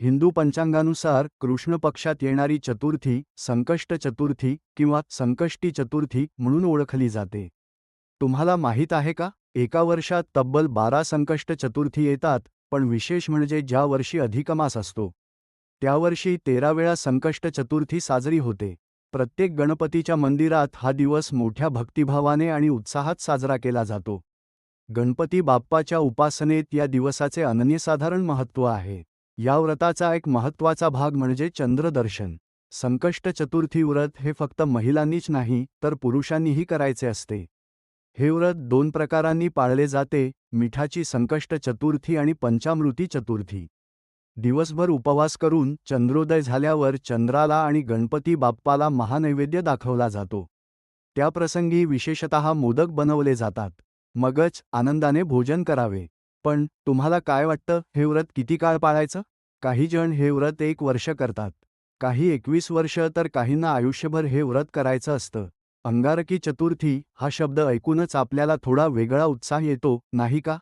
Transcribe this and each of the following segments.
हिंदू पंचांगानुसार कृष्ण पक्षात येणारी चतुर्थी संकष्ट चतुर्थी किंवा संकष्टी चतुर्थी म्हणून ओळखली जाते. तुम्हाला माहीत आहे का? एका वर्षात तब्बल बारा संकष्ट चतुर्थी येतात पण विशेष म्हणजे ज्या वर्षी अधिकमास असतो. त्या वर्षी तेरा वेळा संकष्ट चतुर्थी साजरी होते. प्रत्येक गणपतीच्या मंदिरात हा दिवस मोठ्या भक्तिभावाने आणि उत्साहात साजरा केला जातो. गणपती बाप्पाच्या उपासनेत या दिवसाचे अनन्यसाधारण महत्त्व आहे. या व्रताचा एक महत्त्वाचा भाग म्हणजे चंद्रदर्शन. संकष्ट चतुर्थी व्रत हे फक्त महिलांनीच नाही तर पुरुषांनीही करायचे असते. हे व्रत दोन प्रकारांनी पाळले जाते मिठाची संकष्ट चतुर्थी आणि पंचामृती चतुर्थी. दिवसभर उपवास करून चंद्रोदय झाल्यावर चंद्राला आणि गणपती बाप्पाला महानैवेद्य दाखवला जातो. त्या प्रसंगी विशेषतः मोदक बनवले जातात. मगच आनंदाने भोजन करावे. पण तुम्हाला काय वाटतं हे व्रत किती काळ पाळायचं? काही जण हे व्रत एक वर्ष करतात. काही एकवीस वर्ष तर काहींना आयुष्यभर हे व्रत करायचं असतं. अंगारकी चतुर्थी हा शब्द ऐकूनच आपल्याला थोडा वेगळा उत्साह येतो नाही का?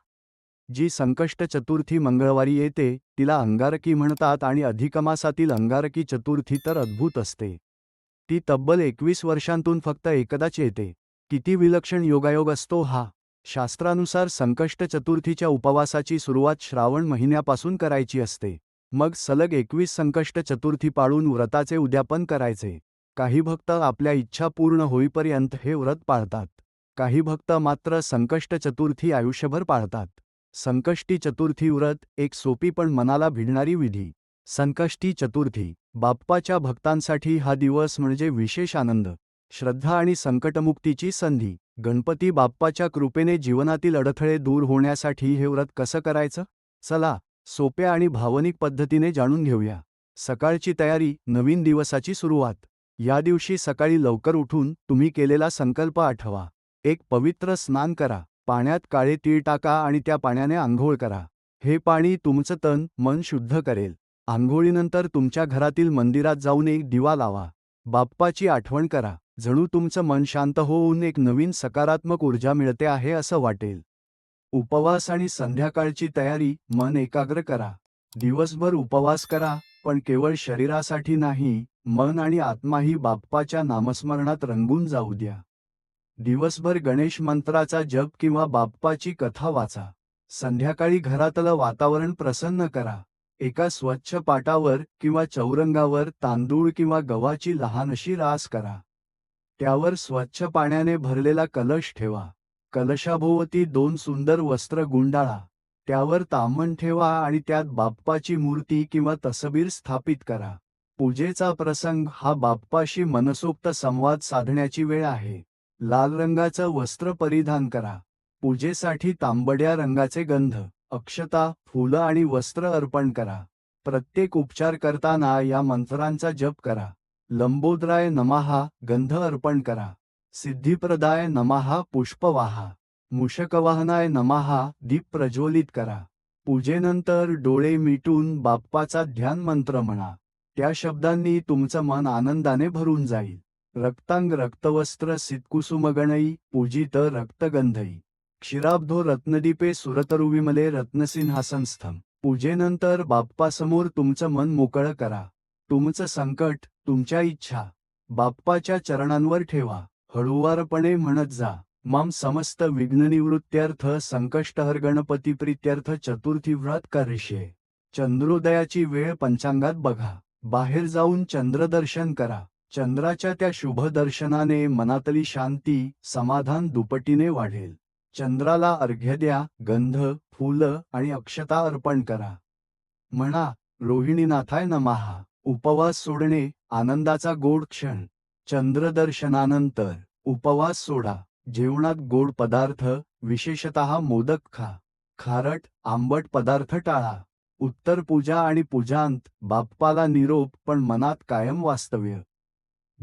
जी संकष्ट चतुर्थी मंगळवारी येते तिला अंगारकी म्हणतात आणि अधिकमासातील अंगारकी चतुर्थी तर अद्भुत असते. ती तब्बल एकवीस वर्षांतून फक्त एकदाच येते. किती विलक्षण योगायोग असतो हा! शास्त्रानुसार संकष्ट चतुर्थीच्या उपवासाची सुरुवात श्रावण महिन्यापासून करायची असते. मग सलग एकवीस संकष्ट चतुर्थी पाळून व्रताचे उद्यापन करायचे. काही भक्त आपल्या इच्छा पूर्ण होईपर्यंत हे व्रत पाळतात. काही भक्त मात्र संकष्ट चतुर्थी आयुष्यभर पाळतात. संकष्टी चतुर्थी व्रत एक सोपी पण मनाला भिडणारी विधी. संकष्टी चतुर्थी बाप्पाच्या भक्तांसाठी हा दिवस म्हणजे विशेष आनंद. श्रद्धा आणि संकटमुक्तीची संधी. गणपती बाप्पाच्या कृपेने जीवनातील अडथळे दूर होण्यासाठी हे व्रत कसं करायचं? चला सोप्या आणि भावनिक पद्धतीने जाणून घेऊया. सकाळची तयारी नवीन दिवसाची सुरुवात. या दिवशी सकाळी लवकर उठून तुम्ही केलेला संकल्प आठवा. एक पवित्र स्नान करा. पाण्यात काळे तीळ टाका आणि त्या पाण्याने आंघोळ करा. हे पाणी तुमचं तन मन शुद्ध करेल. आंघोळीनंतर तुमच्या घरातील मंदिरात जाऊन एक दिवा लावा. बाप्पाची आठवण करा. जणू तुमचं मन शांत होऊन एक नवीन सकारात्मक ऊर्जा मिळते आहे असं वाटेल. उपवास आणि संध्याकाळची तयारी मन एकाग्र करा. दिवसभर उपवास करा पण केवळ शरीरासाठी नाही मन आणि आत्माही बाप्पाच्या नामस्मरणात रंगून जाऊ द्या. दिवसभर गणेश मंत्राचा जप किंवा बाप्पाची कथा वाचा. संध्याकाळी घरातलं वातावरण प्रसन्न करा. एका स्वच्छ पाटावर किंवा चौरंगावर तांदूळ किंवा गव्हाची लहानशी रास करा. त्यावर स्वच्छ पाण्याने भरलेला कलश ठेवा. कलशाभोवती दोन सुंदर वस्त्र गुंडाळा. त्यावर तामण ठेवा आणि त्यात बाप्पाची मूर्ती किंवा तसबीर स्थापित करा. पूजेचा प्रसंग हा बाप्पाशी मनसोक्त संवाद साधण्याची वेळ आहे. लाल रंगाचं वस्त्र परिधान करा. पूजेसाठी तांबड्या रंगाचे गंध अक्षता फुलं आणि वस्त्र अर्पण करा. प्रत्येक उपचार करताना या मंत्रांचा जप करा. लंबोदराय नमाहा गंध अर्पण करा. सिद्धिप्रदाय नमाहा पुष्पवाहा. मुषकवाहनाय नमाहा दीप प्रज्वलित करा. पूजेनंतर डोळे मिटून बाप्पाचा ध्यान मंत्र म्हणा. त्या शब्दांनी तुमचं मन आनंदाने भरून जाईल. रक्तांग रक्तवस्त्र सितकुसुमगणई पूजित रक्तगंधई. क्षीराब्धो रत्नदीपे सुरतरुविमले रत्नसिंहासनस्थम पूजेनंतर बाप्पासमोर तुमचं मन मोकळं करा. तुमचं संकट तुमच्या इच्छा बाप्पाच्या चरणांवर ठेवा हळुवारपणे म्हणत जा. माम समस्त विघ्ननिवृत्त्यर्थ संकष्टहर गणपती प्रीत्यर्थ चतुर्थी व्रत करिष्ये. चंद्रोदयाची वेळ पंचांगात बघा. बाहेर जाऊन चंद्रदर्शन करा. चंद्राच्या त्या शुभ दर्शनाने मनातली शांती समाधान दुपटीने वाढेल. चंद्राला अर्घ्य द्या गंध फुलं आणि अक्षता अर्पण करा. म्हणा रोहिणीनाथाय नमाहा उपवास सोडणे आनंदाचा गोड क्षण चंद्रदर्शनानंतर उपवास सोडा जेवणात गोड पदार्थ विशेषत मोदक खा खारट आंबट पदार्थ टाळा उत्तर पूजा आणि पूजांत बाप्पाला निरोप पण मनात कायम वास्तव्य.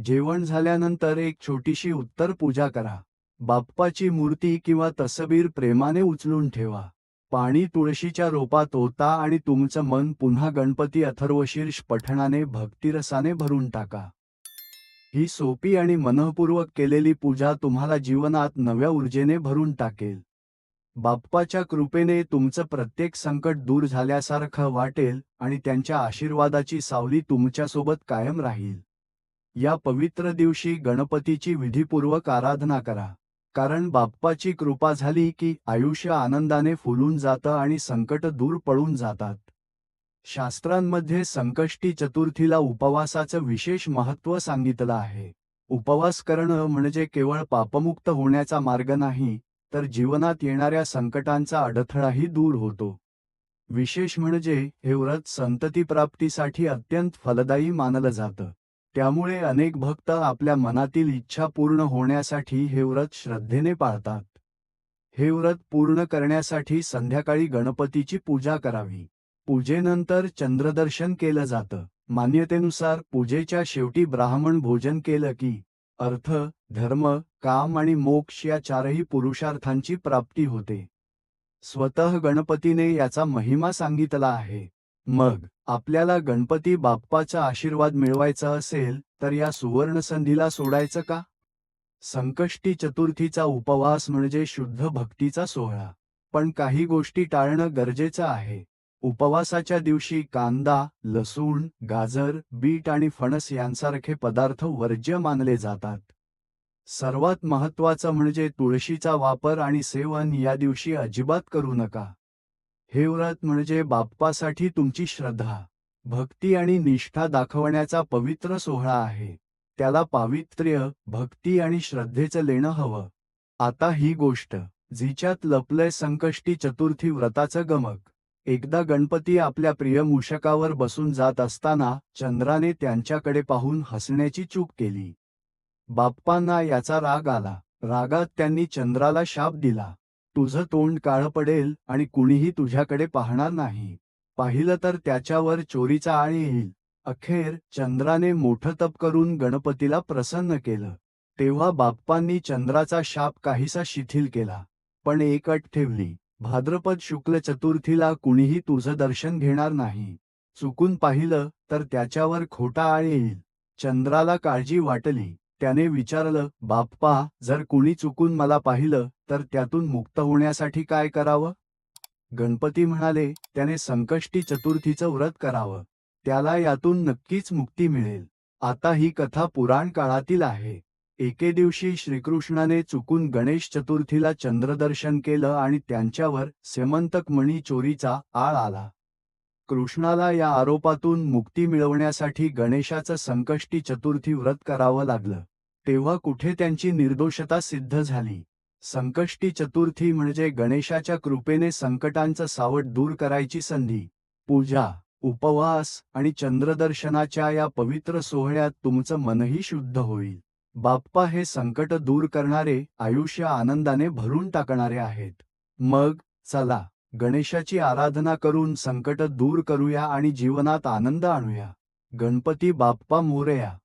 जेवण झाल्यानंतर एक छोटीशी उत्तर पूजा करा बाप्पाची मूर्ती किंवा तसबीर प्रेमाने उचलून ठेवा. पाणी तुळशीच्या रोपात ओता आणि तुमचं मन पुन्हा गणपती अथर्वशीर्ष पठणाने भक्तिरसाने भरून टाका. ही सोपी आणि मनःपूर्वक केलेली पूजा तुम्हाला जीवनात नव्या ऊर्जेने भरून टाकेल. बाप्पाच्या कृपेने तुमचं प्रत्येक संकट दूर झाल्यासारखं वाटेल आणि त्यांच्या आशीर्वादाची सावली तुमच्यासोबत कायम राहील. या पवित्र दिवशी गणपतीची विधीपूर्वक आराधना करा. कारण बाप्पाची कृपा झाली की आयुष्य आनंदाने फुलून जातं आणि संकट दूर पळून जातात. शास्त्रांमध्ये संकष्टी चतुर्थीला उपवासाचं विशेष महत्त्व सांगितलं आहे. उपवास करणं म्हणजे केवळ पापमुक्त होण्याचा मार्ग नाही तर जीवनात येणाऱ्या संकटांचा अडथळाही दूर होतो. विशेष म्हणजे हे व्रत संततीप्राप्तीसाठी अत्यंत फलदायी मानलं जातं. त्यामुळे अनेक भक्त आपल्या मनातील इच्छा पूर्ण होण्यासाठी हे व्रत श्रद्धेने पाळतात. हे व्रत पूर्ण करण्यासाठी संध्याकाळी गणपतीची पूजा करावी. पूजेनंतर चंद्रदर्शन केलं जातं. मान्यतेनुसार पूजेच्या शेवटी ब्राह्मण भोजन केलं की अर्थ धर्म काम आणि मोक्ष या चारही पुरुषार्थांची प्राप्ती होते. स्वतः गणपतीने याचा महिमा सांगितला आहे. मग आपल्याला गणपती बाप्पाचा आशीर्वाद मिळवायचा असेल तर या सुवर्णसंधीला सोडायचं का? संकष्टी चतुर्थीचा उपवास म्हणजे शुद्ध भक्तीचा सोहळा. पण काही गोष्टी टाळणं गरजेचं आहे. उपवासाच्या दिवशी कांदा लसूण गाजर बीट आणि फणस यांसारखे पदार्थ वर्ज्य मानले जातात. सर्वात महत्त्वाचं म्हणजे तुळशीचा वापर आणि सेवन या दिवशी अजिबात करू नका. हे व्रत म्हणजे बाप्पासाठी तुमची श्रद्धा भक्ती आणि निष्ठा दाखवण्याचा पवित्र सोहळा आहे. त्याला पावित्र्य भक्ती आणि श्रद्धेचं लेणं हवं. आता ही गोष्ट जिच्यात लपलंय संकष्टी चतुर्थी व्रताचं गमक. एकदा गणपती आपल्या प्रिय मूषकावर बसून जात असताना चंद्राने त्यांच्याकडे पाहून हसण्याची चूक केली. बाप्पांना याचा राग आला. रागात त्यांनी चंद्राला शाप दिला. तुझं तोंड काळं पडेल आणि कुणीही तुझ्याकडे पाहणार नाही. पाहिलं तर त्याच्यावर चोरीचा आळ येईल. अखेर चंद्राने मोठं तप करून गणपतीला प्रसन्न केलं. तेव्हा बाप्पांनी चंद्राचा शाप काहीसा शिथिल केला. पण एक अट ठेवली. भाद्रपद शुक्ल चतुर्थीला कुणीही तुझं दर्शन घेणार नाही. चुकून पाहिलं तर त्याच्यावर खोटा आळ येईल. चंद्राला काळजी वाटली. त्याने विचारलं बाप्पा जर कुणी चुकून मला पाहिलं तर त्यातून मुक्त होण्यासाठी काय करावं? गणपती म्हणाले त्याने संकष्टी चतुर्थीचं व्रत करावं. त्याला यातून नक्कीच मुक्ती मिळेल. आता ही कथा पुराण काळातील आहे. एके दिवशी श्रीकृष्णाने चुकून गणेश चतुर्थीला चंद्रदर्शन केलं आणि त्यांच्यावर सेमंतक मणी चोरीचा आळ आला. कृष्णाला या आरोपातून मुक्ती मिळवण्यासाठी गणेशाचं संकष्टी चतुर्थी व्रत करावं लागलं. तेव्हा कुठे त्यांची निर्दोषता सिद्ध झाली? संकष्टी चतुर्थी म्हणजे गणेशाच्या कृपेने संकटांचं सावट दूर करायची संधी. पूजा उपवास आणि चंद्रदर्शनाच्या या पवित्र सोहळ्यात तुमचं मनही शुद्ध होईल. बाप्पा हे संकट दूर करणारे आयुष्य आनंदाने भरून टाकणारे आहेत. मग चला गणेशाची आराधना करून संकट दूर करूया आणि जीवनात आनंद आणूया. गणपती बाप्पा मोरया.